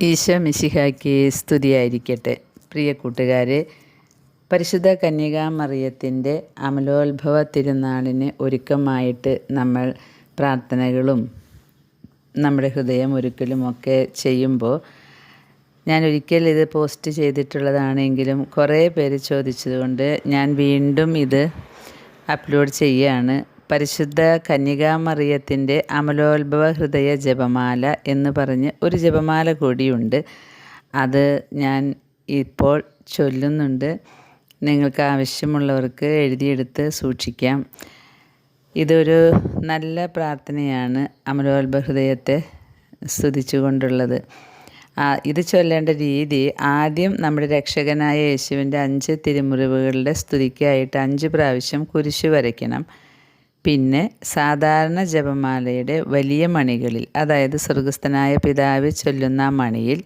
ഈശോ മിശിഹായ്ക്ക് സ്തുതിയായിരിക്കട്ടെ. പ്രിയ കൂട്ടുകാരെ പരിശുദ്ധ കന്യകാമറിയത്തിന്റെ അമലോത്ഭവ തിരുനാളിന് ഒരുക്കമായിട്ട് നമ്മൾ പ്രാർത്ഥനകളും നമ്മുടെ ഹൃദയം ഒരുക്കലും ഒക്കെ ചെയ്യുമ്പോൾ ഞാൻ ഒരിക്കൽ ഇത് പോസ്റ്റ് ചെയ്തിട്ടുള്ളതാണെങ്കിലും കുറേ പേര് ചോദിച്ചതുകൊണ്ട് ഞാൻ വീണ്ടും ഇത് അപ്ലോഡ് ചെയ്യുകയാണ് പരിശുദ്ധ കന്യകാമറിയത്തിന്റെ അമലോത്ഭവ ഹൃദയ ജപമാല എന്ന് പറഞ്ഞ് ഒരു ജപമാല കൂടിയുണ്ട്. അത് ഞാൻ ഇപ്പോൾ ചൊല്ലുന്നുണ്ട്. നിങ്ങൾക്ക് ആവശ്യമുള്ളവർക്ക് എഴുതിയെടുത്ത് സൂക്ഷിക്കാം. ഇതൊരു നല്ല പ്രാർത്ഥനയാണ് അമലോത്ഭവ ഹൃദയത്തെ സ്തുതിച്ചുകൊണ്ടുള്ളത്. ഇത് ചൊല്ലേണ്ട രീതി ആദ്യം നമ്മുടെ രക്ഷകനായ യേശുവിന്റെ അഞ്ച് തിരുമുറിവുകളുടെ സ്തുതിക്കായിട്ട് അഞ്ച് പ്രാവശ്യം കുരിശു വരയ്ക്കണം. പിന്നെ സാധാരണ ജപമാലയുടെ വലിയ മണികളിൽ അതായത് സ്വർഗസ്ഥനായ പിതാവ് ചൊല്ലുന്ന മണിയിൽ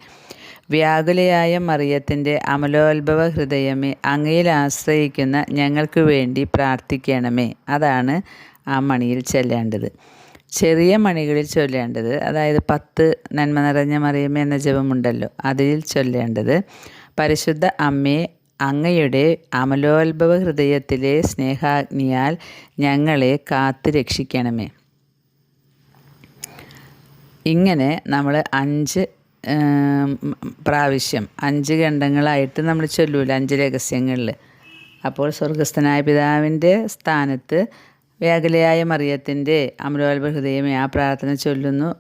വ്യാകുലയായ മറിയത്തിന്റെ അമലോത്ഭവ ഹൃദയമേ അങ്ങയിൽ ആശ്രയിക്കുന്ന ഞങ്ങൾക്ക് വേണ്ടി പ്രാർത്ഥിക്കണമേ അതാണ് ആ മണിയിൽ ചൊല്ലേണ്ടത്. ചെറിയ മണികളിൽ ചൊല്ലേണ്ടത് അതായത് പത്ത് നന്മ നിറഞ്ഞ മറിയമേ എന്ന ജപമുണ്ടല്ലോ അതിൽ ചൊല്ലേണ്ടത് പരിശുദ്ധ അമ്മേ അങ്ങയുടെ അമലോത്ഭവ ഹൃദയത്തിലെ സ്നേഹാഗ്നിയാൽ ഞങ്ങളെ കാത്തു രക്ഷിക്കണമേ ഇങ്ങനെ നമ്മൾ അഞ്ച് പ്രാവശ്യം അഞ്ച് ഖണ്ഡങ്ങളായിട്ട് നമ്മൾ ചൊല്ലൂല അഞ്ച് രഹസ്യങ്ങളിൽ അപ്പോൾ സ്വർഗസ്ഥനായ പിതാവിന്റെ സ്ഥാനത്ത് വേഗലയായ മറിയത്തിന്റെ അമലോത്ഭ ഹൃദയമേ ആ പ്രാർത്ഥന ചൊല്ലുന്നു.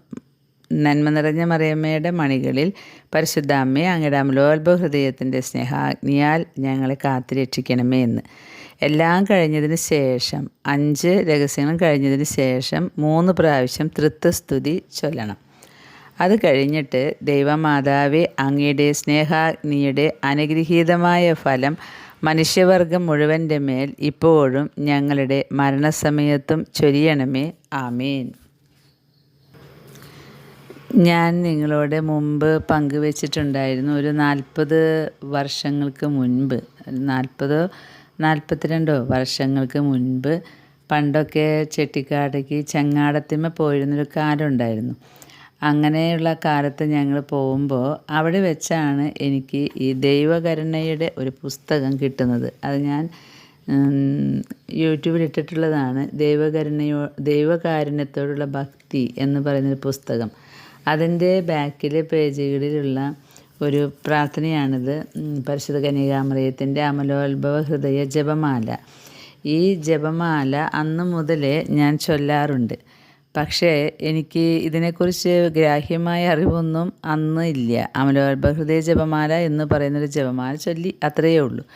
നന്മ നിറഞ്ഞ മറിയമ്മയുടെ മണികളിൽ പരിശുദ്ധ അമ്മയെ അങ്ങയുടെ അമലോത്ഭവ ഹൃദയത്തിന്റെ സ്നേഹാഗ്നിയാൽ ഞങ്ങളെ കാത്തുരക്ഷിക്കണമേ എന്ന്. എല്ലാം കഴിഞ്ഞതിന് ശേഷം അഞ്ച് രഹസ്യങ്ങളും കഴിഞ്ഞതിന് ശേഷം മൂന്ന് പ്രാവശ്യം തൃത്വസ്തുതി ചൊല്ലണം. അത് കഴിഞ്ഞിട്ട് ദൈവമാതാവെ അങ്ങയുടെ സ്നേഹാഗ്നിയുടെ അനുഗ്രഹീതമായ ഫലം മനുഷ്യവർഗം മുഴുവന്റെ മേൽ ഇപ്പോഴും ഞങ്ങളുടെ മരണസമയത്തും ചൊരിയണമേ. ആമീൻ. ഞാൻ നിങ്ങളോട് മുമ്പ് പങ്കുവച്ചിട്ടുണ്ടായിരുന്നു ഒരു നാൽപ്പത് വർഷങ്ങൾക്ക് മുൻപ്. നാൽപ്പതോ നാൽപ്പത്തിരണ്ടോ വർഷങ്ങൾക്ക് മുൻപ് പണ്ടൊക്കെ ചെട്ടിക്കാടേക്ക് ചങ്ങാടത്തിന്മ പോയിരുന്നൊരു കാലം ഉണ്ടായിരുന്നു അങ്ങനെയുള്ള കാലത്ത് ഞങ്ങൾ പോകുമ്പോൾ അവിടെ വെച്ചാണ് എനിക്ക് ഈ ദൈവകരുണയുടെ ഒരു പുസ്തകം കിട്ടുന്നത്. അത് ഞാൻ യൂട്യൂബിൽ ഇട്ടിട്ടുള്ളതാണ് ദൈവകരുണയോ ദൈവകാരുണ്യത്തോടുള്ള ഭക്തി എന്ന് പറയുന്നൊരു പുസ്തകം. അതിന്റെ ബാക്കിലെ പേജുകളിലുള്ള ഒരു പ്രാർത്ഥനയാണിത്. പരിശുദ്ധ കന്യകാമറിയത്തിന്റെ അമലോത്ഭവ ഹൃദയ ജപമാല. ഈ ജപമാല അന്ന് മുതലേ ഞാൻ ചൊല്ലാറുണ്ട്. പക്ഷേ എനിക്ക് ഇതിനെക്കുറിച്ച് ഗ്രാഹ്യമായ അറിവൊന്നും അന്ന് ഇല്ല. അമലോത്ഭവ ഹൃദയ ജപമാല എന്ന് പറയുന്നൊരു ജപമാല ചൊല്ലി അത്രയേ ഉള്ളൂ.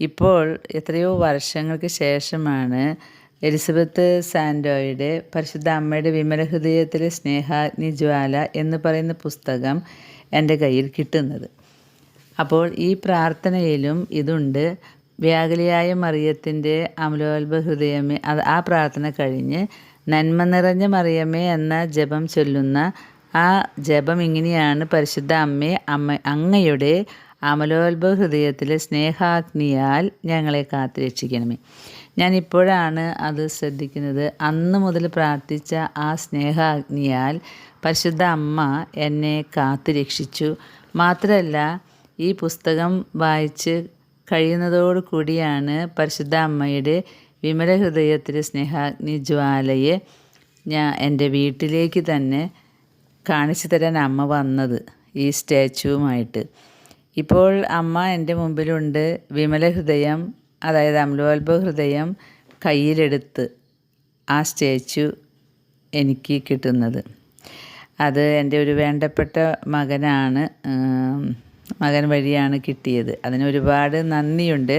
ഇപ്പോൾ എത്രയോ വർഷങ്ങൾക്ക് ശേഷമാണ് എലിസബത്ത് സാൻഡോയുടെ പരിശുദ്ധ അമ്മയുടെ വിമല ഹൃദയത്തിലെ സ്നേഹാഗ്നി ജ്വാല എന്ന് പറയുന്ന പുസ്തകം എന്റെ കയ്യിൽ കിട്ടുന്നത്. അപ്പോൾ ഈ പ്രാർത്ഥനയിലും ഇതുണ്ട്. വ്യാകുലിയായ മറിയത്തിന്റെ അമലോത്ഭ ഹൃദയമേ അത് ആ പ്രാർത്ഥന കഴിഞ്ഞ് നന്മ നിറഞ്ഞ മറിയമേ എന്ന ജപം ചൊല്ലുന്ന ആ ജപം ഇങ്ങനെയാണ്. പരിശുദ്ധ അമ്മേ അമ്മ അങ്ങയുടെ അമലോത്ഭവ ഹൃദയത്തിലെ സ്നേഹാഗ്നിയാൽ ഞങ്ങളെ കാത്തു രക്ഷിക്കണമേ ഞാൻ ഇപ്പോഴാണ് അത് ശ്രദ്ധിക്കുന്നത്. അന്ന് മുതൽ പ്രാർത്ഥിച്ച ആ സ്നേഹാഗ്നിയാൽ പരിശുദ്ധ അമ്മ എന്നെ കാത്തു രക്ഷിച്ചു. മാത്രമല്ല ഈ പുസ്തകം വായിച്ച് കഴിയുന്നതോടു കൂടിയാണ് പരിശുദ്ധ അമ്മയുടെ വിമല ഹൃദയത്തിലെ സ്നേഹാഗ്നി ജ്വാലയെ ഞാൻ എന്റെ വീട്ടിലേക്ക് തന്നെ കാണിച്ചു തരാൻ അമ്മ വന്നത് ഈ സ്റ്റാച്ചുവുമായിട്ട് ഇപ്പോൾ അമ്മ എന്റെ മുമ്പിലുണ്ട്. വിമല ഹൃദയം അതായത് അമലോത്ഭവ ഹൃദയം കയ്യിലെടുത്ത് ആ സ്റ്റാച്ചു എനിക്ക് കിട്ടുന്നത്. അത് എന്റെ ഒരു വേണ്ടപ്പെട്ട മകനാണ് മകൻ വഴിയാണ് കിട്ടിയത്. അതിന് ഒരുപാട് നന്ദിയുണ്ട്.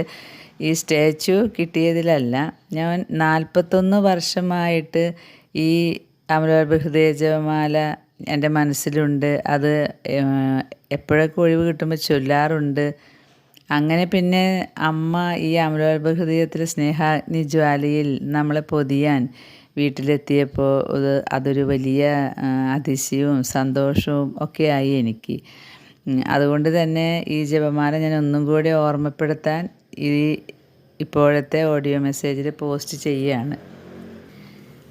ഈ സ്റ്റാച്ചു കിട്ടിയതിലല്ല ഞാൻ നാൽപ്പത്തൊന്ന് വർഷമായിട്ട് ഈ അമലോത്ഭ ഹൃദയ ജപമാല എന്റെ മനസ്സിലുണ്ട്. അത് എപ്പോഴൊക്കെ ഒഴിവ് കിട്ടുമ്പോൾ ചൊല്ലാറുണ്ട്. അങ്ങനെ പിന്നെ അമ്മ ഈ അമലോത്ഭ ഹൃദയത്തിൽ സ്നേഹാഗ്നി ജ്വാലയിൽ നമ്മളെ പൊതിയാൻ വീട്ടിലെത്തിയപ്പോൾ അത് അതൊരു വലിയ അതിശയവും സന്തോഷവും ആയി എനിക്ക്. അതുകൊണ്ട് തന്നെ ഈ ജപമാല ഞാൻ ഒന്നും കൂടി ഓർമ്മപ്പെടുത്താൻ ഈ ഇപ്പോഴത്തെ ഓഡിയോ മെസ്സേജിൽ പോസ്റ്റ് ചെയ്യുകയാണ്.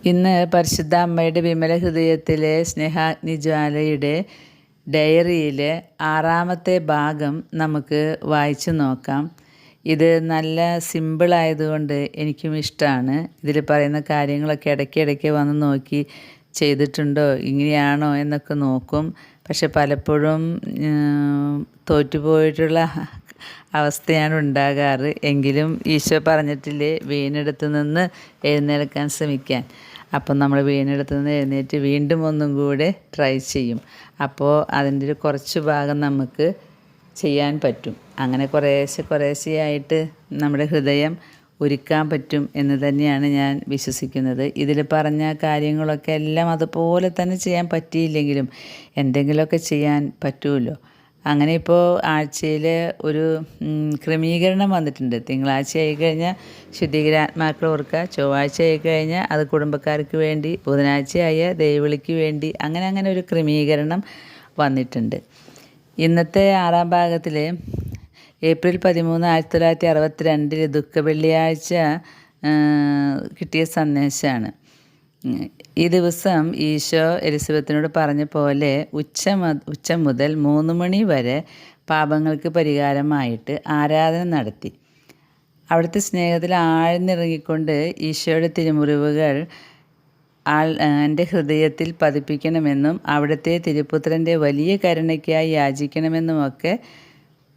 ഇന്ന് പരിശുദ്ധ അമ്മയുടെ വിമല ഹൃദയത്തിലെ സ്നേഹാഗ്നി ജ്വാലയുടെ ഡയറിയിലെ ആറാമത്തെ ഭാഗം നമുക്ക് വായിച്ചു നോക്കാം. ഇത് നല്ല സിമ്പിളായതുകൊണ്ട് എനിക്കും ഇഷ്ടമാണ് ഇതിൽ പറയുന്ന കാര്യങ്ങളൊക്കെ ഇടയ്ക്കിടയ്ക്ക് വന്ന് നോക്കി ചെയ്തിട്ടുണ്ടോ ഇങ്ങനെയാണോ എന്നൊക്കെ നോക്കും. പക്ഷെ പലപ്പോഴും തോറ്റുപോയിട്ടുള്ള അവസ്ഥയാണ് ഉണ്ടാകാറ്. എങ്കിലും ഈശോ പറഞ്ഞിട്ടില്ലേ വീണെടുത്ത് നിന്ന് എഴുന്നേൽക്കാൻ ശ്രമിക്കാൻ. അപ്പം നമ്മൾ വീണെടുത്ത് നിന്ന് എഴുന്നേറ്റ് വീണ്ടും ഒന്നും കൂടെ ട്രൈ ചെയ്യും. അപ്പോൾ അതിന്റെ ഒരു കുറച്ച് ഭാഗം നമുക്ക് ചെയ്യാൻ പറ്റും. അങ്ങനെ കുറേശ്ശെ കുറേശ്ശെയായിട്ട് നമ്മുടെ ഹൃദയം ഒരുക്കാൻ പറ്റും എന്ന് തന്നെയാണ് ഞാൻ വിശ്വസിക്കുന്നത്. ഇതിൽ പറഞ്ഞ കാര്യങ്ങളൊക്കെ എല്ലാം അതുപോലെ തന്നെ ചെയ്യാൻ പറ്റിയില്ലെങ്കിലും എന്തെങ്കിലുമൊക്കെ ചെയ്യാൻ പറ്റുമല്ലോ. അങ്ങനെ ഇപ്പോൾ ആഴ്ചയിൽ ഒരു ക്രമീകരണം വന്നിട്ടുണ്ട്. തിങ്കളാഴ്ച ആയി കഴിഞ്ഞാൽ ശുദ്ധീകരാത്മാക്കൾ ഓർക്കുക ചൊവ്വാഴ്ച ആയി കഴിഞ്ഞാൽ അത് കുടുംബക്കാർക്ക് വേണ്ടി ബുധനാഴ്ച ബുധനാഴ്ചയായ ദൈവവിളിക്ക് വേണ്ടി അങ്ങനെ അങ്ങനെ ഒരു ക്രമീകരണം വന്നിട്ടുണ്ട്. ഇന്നത്തെ ആറാം ഭാഗത്തിൽ ഏപ്രിൽ പതിമൂന്ന് ആയിരത്തി തൊള്ളായിരത്തി അറുപത്തി രണ്ടിൽ ദുഃഖ വെള്ളിയാഴ്ച കിട്ടിയ സന്ദേശമാണ് ഈ ദിവസം ഈശോ എലിസബത്തിനോട് പറഞ്ഞ പോലെ ഉച്ച ഉച്ച മുതൽ മൂന്ന് മണി വരെ പാപങ്ങൾക്ക് പരിഹാരമായിട്ട് ആരാധന നടത്തി. അവിടുത്തെ സ്നേഹത്തിൽ ആഴ്ന്നിറങ്ങിക്കൊണ്ട് ഈശോയുടെ തിരുമുറിവുകൾ ആൾ എന്റെ ഹൃദയത്തിൽ പതിപ്പിക്കണമെന്നും അവിടുത്തെ തിരുപുത്രന്റെ വലിയ കരുണയ്ക്കായി യാചിക്കണമെന്നുമൊക്കെ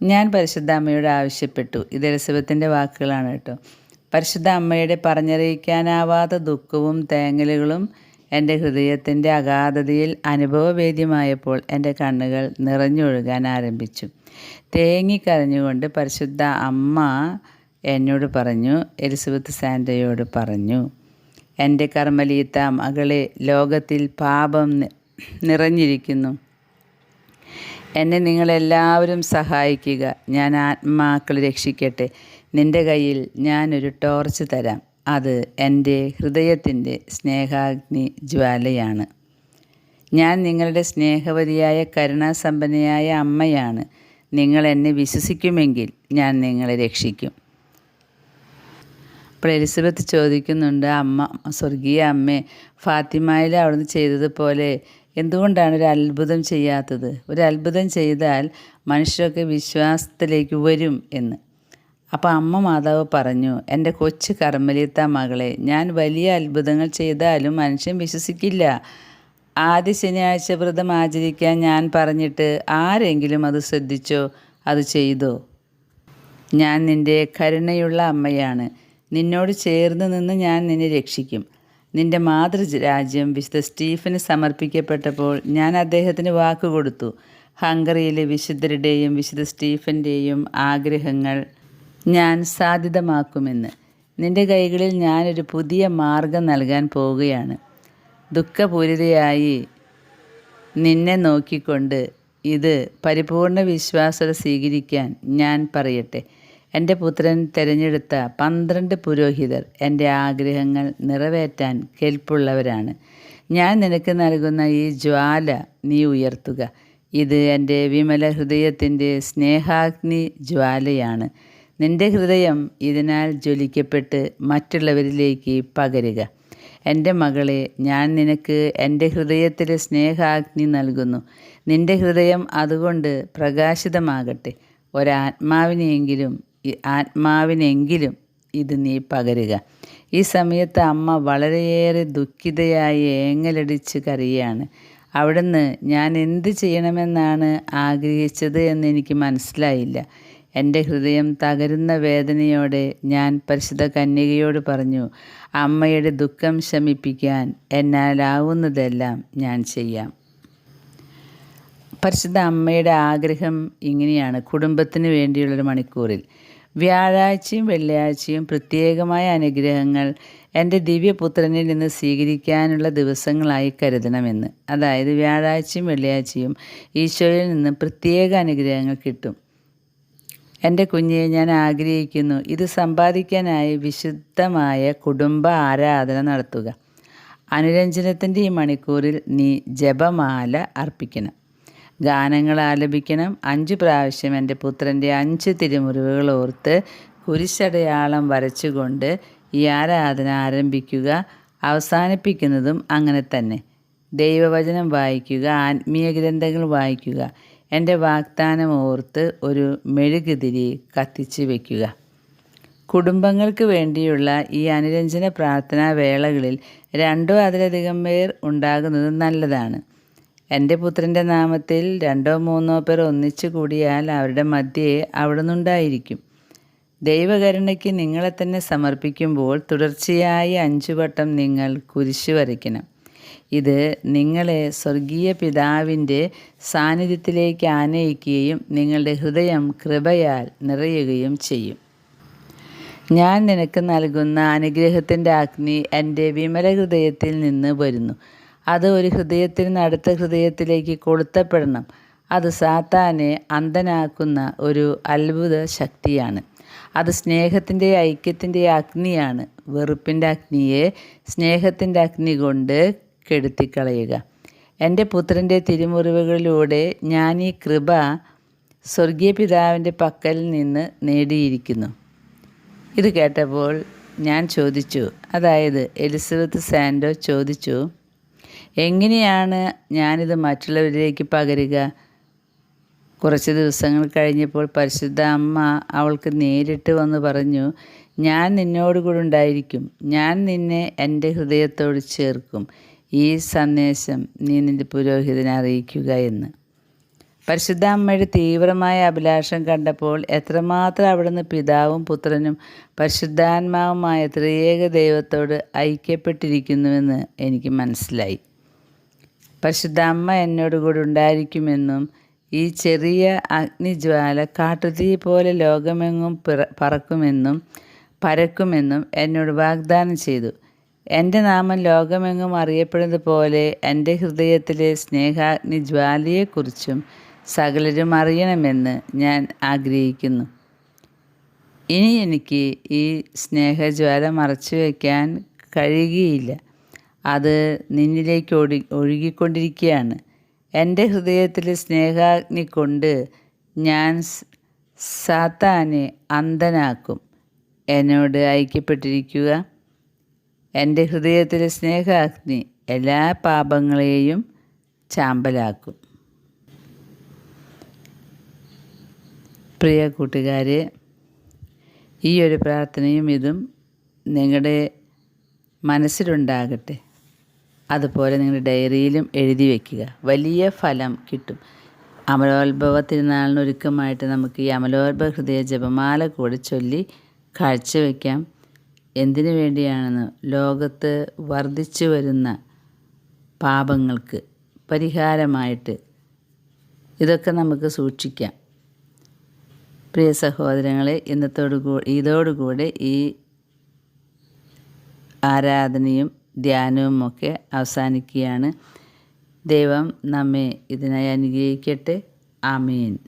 ഞാൻ പരിശുദ്ധാമ്മയോട് ആവശ്യപ്പെട്ടു. ഇത് എലിസബത്തിന്റെ വാക്കുകളാണ് കേട്ടോ. പരിശുദ്ധ അമ്മയുടെ പറഞ്ഞറിയിക്കാനാവാത്ത ദുഃഖവും തേങ്ങലുകളും എന്റെ ഹൃദയത്തിന്റെ അഗാധതയിൽ അനുഭവവേദ്യമായപ്പോൾ എന്റെ കണ്ണുകൾ നിറഞ്ഞൊഴുകാൻ ആരംഭിച്ചു. തേങ്ങിക്കരഞ്ഞുകൊണ്ട് പരിശുദ്ധ അമ്മ എന്നോട് പറഞ്ഞു എലിസബത്ത് സാൻഡയോട് പറഞ്ഞു എന്റെ കർമ്മലീത്ത മകളെ ലോകത്തിൽ പാപം നിറഞ്ഞിരിക്കുന്നു. എന്നെ നിങ്ങളെല്ലാവരും സഹായിക്കുക. ഞാൻ ആത്മാക്കൾ രക്ഷിക്കട്ടെ. നിന്റെ കയ്യിൽ ഞാനൊരു ടോർച്ച് തരാം. അത് എന്റെ ഹൃദയത്തിന്റെ സ്നേഹാഗ്നി ജ്വാലയാണ്. ഞാൻ നിങ്ങളുടെ സ്നേഹവതിയായ കരുണാസമ്പന്നയായ അമ്മയാണ്. നിങ്ങൾ എന്നെ വിശ്വസിക്കുമെങ്കിൽ ഞാൻ നിങ്ങളെ രക്ഷിക്കും. അപ്പോൾ എലിസബത്ത് ചോദിക്കുന്നുണ്ട് അമ്മ സ്വർഗീയ അമ്മേ ഫാത്തിമയിൽ അവിടുന്ന് ചെയ്തതുപോലെ എന്തുകൊണ്ടാണ് ഒരു അത്ഭുതം ചെയ്യാത്തത്? ഒരു അത്ഭുതം ചെയ്താൽ മനുഷ്യരൊക്കെ വിശ്വാസത്തിലേക്ക് വരും എന്ന്. അപ്പോൾ അമ്മ മാതാവ് പറഞ്ഞു എന്റെ കൊച്ചു കർമ്മലിത്ത മകളെ ഞാൻ വലിയ അത്ഭുതങ്ങൾ ചെയ്താലും മനുഷ്യൻ വിശ്വസിക്കില്ല. ആദ്യ ശനിയാഴ്ച വ്രതം ആചരിക്കാൻ ഞാൻ പറഞ്ഞിട്ട് ആരെങ്കിലും അത് ശ്രദ്ധിച്ചോ? അത് ചെയ്തോ? ഞാൻ നിന്റെ കരുണയുള്ള അമ്മയാണ്. നിന്നോട് ചേർന്ന് നിന്ന് ഞാൻ നിന്നെ രക്ഷിക്കും. നിന്റെ മാതൃരാജ്യം വിശുദ്ധ സ്റ്റീഫന് സമർപ്പിക്കപ്പെട്ടപ്പോൾ ഞാൻ അദ്ദേഹത്തിന് വാക്കുകൊടുത്തു. ഹംഗറിയിലെ വിശുദ്ധരുടെയും വിശുദ്ധ സ്റ്റീഫന്റെയും ആഗ്രഹങ്ങൾ ഞാൻ സാധ്യതമാക്കുമെന്ന്. നിന്റെ കൈകളിൽ ഞാനൊരു പുതിയ മാർഗം നൽകാൻ പോവുകയാണ്. ദുഃഖപൂരിതയായി നിന്നെ നോക്കിക്കൊണ്ട് ഇത് പരിപൂർണ വിശ്വാസത സ്വീകരിക്കാൻ ഞാൻ പറയട്ടെ. എന്റെ പുത്രൻ തിരഞ്ഞെടുത്ത പന്ത്രണ്ട് പുരോഹിതർ എന്റെ ആഗ്രഹങ്ങൾ നിറവേറ്റാൻ കെൽപ്പുള്ളവരാണ്. ഞാൻ നിനക്ക് നൽകുന്ന ഈ ജ്വാല നീ ഉയർത്തുക. ഇത് എന്റെ വിമല ഹൃദയത്തിന്റെ സ്നേഹാഗ്നി ജ്വാലയാണ്. നിന്റെ ഹൃദയം ഇതിനാൽ ജ്വലിക്കപ്പെട്ട് മറ്റുള്ളവരിലേക്ക് പകരുക. എന്റെ മകളെ ഞാൻ നിനക്ക് എന്റെ ഹൃദയത്തിലെ സ്നേഹാഗ്നി നൽകുന്നു. നിന്റെ ഹൃദയം അതുകൊണ്ട് പ്രകാശിതമാകട്ടെ. ഒരാത്മാവിനെയെങ്കിലും ആത്മാവിനെങ്കിലും ഇത് നീ പകരുക. ഈ സമയത്ത് അമ്മ വളരെയേറെ ദുഃഖിതയായി ഏങ്ങലടിച്ച് കരയാണ്. അവിടുന്ന് ഞാൻ എന്ത് ചെയ്യണമെന്നാണ് ആഗ്രഹിച്ചത് എന്ന് എനിക്ക് മനസ്സിലായില്ല. എന്റെ ഹൃദയം തകരുന്ന വേദനയോടെ ഞാൻ പരിശുദ്ധ കന്യകയോട് പറഞ്ഞു അമ്മയുടെ ദുഃഖം ശമിപ്പിക്കാൻ എന്നാലാവുന്നതെല്ലാം ഞാൻ ചെയ്യാം. പരിശുദ്ധ അമ്മയുടെ ആഗ്രഹം ഇങ്ങനെയാണ് കുടുംബത്തിന് വേണ്ടിയുള്ളൊരു മണിക്കൂറിൽ. വ്യാഴാഴ്ചയും വെള്ളിയാഴ്ചയും പ്രത്യേകമായ അനുഗ്രഹങ്ങൾ എന്റെ ദിവ്യപുത്രനിൽ നിന്ന് സ്വീകരിക്കാനുള്ള ദിവസങ്ങളായി കരുതണമെന്ന്. അതായത് വ്യാഴാഴ്ചയും വെള്ളിയാഴ്ചയും ഈശോയിൽ നിന്ന് പ്രത്യേക അനുഗ്രഹങ്ങൾ കിട്ടും. എന്റെ കുഞ്ഞെ ഞാൻ ആഗ്രഹിക്കുന്നു. ഇത് സമ്പാദിക്കാനായി വിശുദ്ധമായ കുടുംബ ആരാധന നടത്തുക. അനുരഞ്ജനത്തിന്റെ ഈ മണിക്കൂറിൽ നീ ജപമാല അർപ്പിക്കണം. ഗാനങ്ങൾ ആലപിക്കണം. അഞ്ച് പ്രാവശ്യം എന്റെ പുത്രന്റെ അഞ്ച് തിരുമുറിവുകൾ ഓർത്ത് കുരിശടയാളം വരച്ചുകൊണ്ട് ഈ ആരാധന ആരംഭിക്കുക. അവസാനിപ്പിക്കുന്നതും അങ്ങനെ തന്നെ. ദൈവവചനം വായിക്കുക. ആത്മീയ ഗ്രന്ഥങ്ങൾ വായിക്കുക. എന്റെ വാഗ്ദാനം ഓർത്ത് ഒരു മെഴുകുതിരി കത്തിച്ചു വയ്ക്കുക കുടുംബങ്ങൾക്ക് വേണ്ടിയുള്ള ഈ അനുരഞ്ജന പ്രാർത്ഥനാ വേളകളിൽ രണ്ടോ അതിലധികം പേർ ഉണ്ടാകുന്നത് നല്ലതാണ്. എന്റെ പുത്രന്റെ നാമത്തിൽ രണ്ടോ മൂന്നോ പേർ ഒന്നിച്ചു കൂടിയാൽ അവരുടെ മധ്യേ അവിടുന്നുണ്ടായിരിക്കും. ദൈവകരുണയ്ക്ക് നിങ്ങളെ തന്നെ സമർപ്പിക്കുമ്പോൾ തുടർച്ചയായി അഞ്ചു വട്ടം നിങ്ങൾ കുരിശു വരയ്ക്കണം. ഇത് നിങ്ങളെ സ്വർഗീയ പിതാവിന്റെ സാന്നിധ്യത്തിലേക്ക് ആനയിക്കുകയും നിങ്ങളുടെ ഹൃദയം കൃപയാൽ നിറയുകയും ചെയ്യും. ഞാൻ നിനക്ക് നൽകുന്ന അനുഗ്രഹത്തിന്റെ അഗ്നി എന്റെ വിമല ഹൃദയത്തിൽ നിന്ന് വരുന്നു. അത് ഒരു ഹൃദയത്തിൽ നിന്ന് അടുത്ത ഹൃദയത്തിലേക്ക് കൊളുത്തപ്പെടണം. അത് സാത്താനെ അന്ധനാക്കുന്ന ഒരു അത്ഭുത ശക്തിയാണ്. അത് സ്നേഹത്തിന്റെ ഐക്യത്തിന്റെ അഗ്നിയാണ്. വെറുപ്പിന്റെ അഗ്നിയെ സ്നേഹത്തിന്റെ അഗ്നി കൊണ്ട് കെടുത്തിക്കളയുക. എന്റെ പുത്രന്റെ തിരുമുറിവുകളിലൂടെ ഞാൻ ഈ കൃപ സ്വർഗീയ പിതാവിന്റെ പക്കൽ നിന്ന് നേടിയിരിക്കുന്നു. ഇത് കേട്ടപ്പോൾ ഞാൻ ചോദിച്ചു അതായത് എലിസബത്ത് സാൻഡോ ചോദിച്ചു എങ്ങനെയാണ് ഞാനിത് മറ്റുള്ളവരിലേക്ക് പകരുക? കുറച്ച് ദിവസങ്ങൾ കഴിഞ്ഞപ്പോൾ പരിശുദ്ധ അമ്മ അവൾക്ക് നേരിട്ട് വന്ന് പറഞ്ഞു ഞാൻ നിന്നോടുകൂടെ ഉണ്ടായിരിക്കും. ഞാൻ നിന്നെ എന്റെ ഹൃദയത്തോട് ചേർക്കും. ഈ സന്ദേശം നീ നിന്റെ പുരോഹിതനെ അറിയിക്കുക എന്ന്. പരിശുദ്ധ അമ്മയുടെ തീവ്രമായ അഭിലാഷം കണ്ടപ്പോൾ എത്രമാത്രം അവിടുന്ന് പിതാവും പുത്രനും പരിശുദ്ധാത്മാവുമായ ത്രിയേക ദൈവത്തോട് ഐക്യപ്പെട്ടിരിക്കുന്നുവെന്ന് എനിക്ക് മനസ്സിലായി. പരിശുദ്ധ അമ്മ എന്നോട് കൂടെ ഉണ്ടായിരിക്കുമെന്നും ഈ ചെറിയ അഗ്നിജ്വാല കാട്ടുതീ പോലെ ലോകമെങ്ങും പറക്കുമെന്നും പരക്കുമെന്നും എന്നോട് വാഗ്ദാനം ചെയ്തു. എന്റെ നാമം ലോകമെങ്ങും അറിയപ്പെടുന്നത് പോലെ എന്റെ ഹൃദയത്തിലെ സ്നേഹാഗ്നി ജ്വാലിയെക്കുറിച്ചും സകലരും അറിയണമെന്ന് ഞാൻ ആഗ്രഹിക്കുന്നു. ഇനി എനിക്ക് ഈ സ്നേഹജ്വാല മറച്ചു വയ്ക്കാൻ കഴിയുകയില്ല. അത് നിന്നിലേക്ക് ഒഴി ഒഴുകിക്കൊണ്ടിരിക്കുകയാണ്. എന്റെ ഹൃദയത്തിലെ സ്നേഹാഗ്നി കൊണ്ട് ഞാൻ സാത്താനെ അന്ധനാക്കും. എന്നോട് ഐക്യപ്പെട്ടിരിക്കുക. എന്റെ ഹൃദയത്തിലെ സ്നേഹാഗ്നി എല്ലാ പാപങ്ങളെയും ചാമ്പലാക്കും. പ്രിയ കൂട്ടുകാരെ ഈ ഒരു പ്രാർത്ഥനയും ഇതും നിങ്ങളുടെ മനസ്സിലുണ്ടാകട്ടെ. അതുപോലെ നിങ്ങളുടെ ഡയറിയിലും എഴുതി വയ്ക്കുക വലിയ ഫലം കിട്ടും. അമലോത്ഭവ തിരുനാളിനൊരുക്കമായിട്ട് നമുക്ക് ഈ അമലോത്ഭവ ഹൃദയ ജപമാല കൂടെ ചൊല്ലി കാഴ്ചവെക്കാം. എന്തിനു വേണ്ടിയാണെന്ന് ലോകത്ത് വർദ്ധിച്ചു വരുന്ന പാപങ്ങൾക്ക് പരിഹാരമായിട്ട് ഇതൊക്കെ നമുക്ക് സൂക്ഷിക്കാം. പ്രിയ സഹോദരങ്ങളെ ഇന്നത്തോടു ഇതോടുകൂടി ഈ ആരാധനയും ധ്യാനവും ഒക്കെ അവസാനിക്കുകയാണ്. ദൈവം നമ്മെ ഇതിനായി അനുഗ്രഹിക്കട്ടെ. ആമീൻ.